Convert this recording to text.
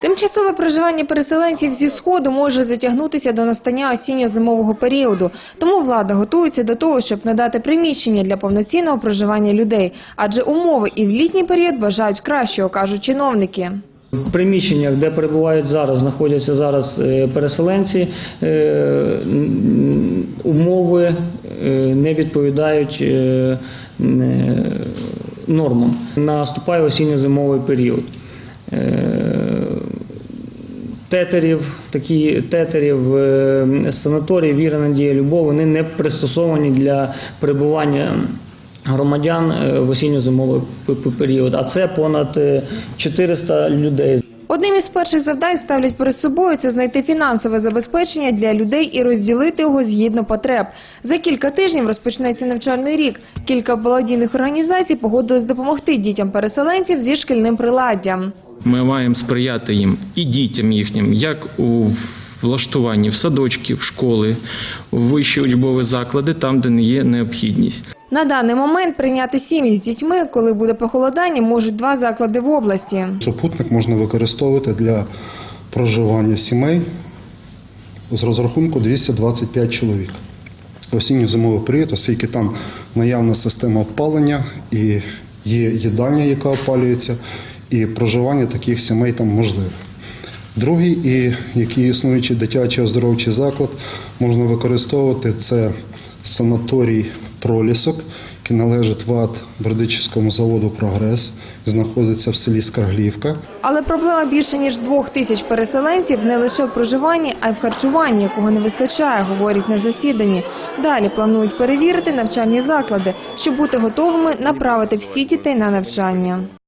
Тимчасове проживання переселенців зі Сходу може затягнутися до настання осінньо-зимового періоду. Тому влада готується до того, щоб надати приміщення для повноцінного проживання людей. Адже умови і в літній період бажають кращого, кажуть чиновники. В приміщеннях, де перебувають зараз, знаходяться зараз е, переселенці, е, умови е, не відповідають нормам. Наступає осінньо-зимовий період. Е, Тетерів, такі тетерів, е, санаторії Віра Надія Любов, вони не пристосовані для перебування громадян е, в осінньо-зимовий період. А це понад е, 400 людей. Одним із перших завдань ставлять перед собою це знайти фінансове забезпечення для людей і розділити його згідно потреб. За кілька тижнів розпочнеться навчальний рік. Кілька благодійних організацій погодились допомогти дітям переселенців зі шкільним приладдям. Ми маємо сприяти їм і дітям їхнім, як у влаштуванні в садочки, в школи, в вищі учбові заклади, там, де не є необхідність. На даний момент прийняти сім'ї з дітьми, коли буде похолодання, можуть два заклади в області. Супутник можна використовувати для проживання сімей з розрахунку 225 чоловік. Осінньо-зимовий період, оскільки там наявна система опалення і є їдальня, яка опалюється, і проживання таких сімей там можливе. Другий, і який існуючий дитячий оздоровчий заклад, можна використовувати це санаторій Пролісок, який належить ВАД Бердичівському заводу Прогрес, знаходиться в селі Скарглівка. Але проблема більше ніж двох тисяч переселенців не лише в проживанні, а й в харчуванні, якого не вистачає, говорять на засіданні. Далі планують перевірити навчальні заклади, щоб бути готовими направити всі дітей на навчання.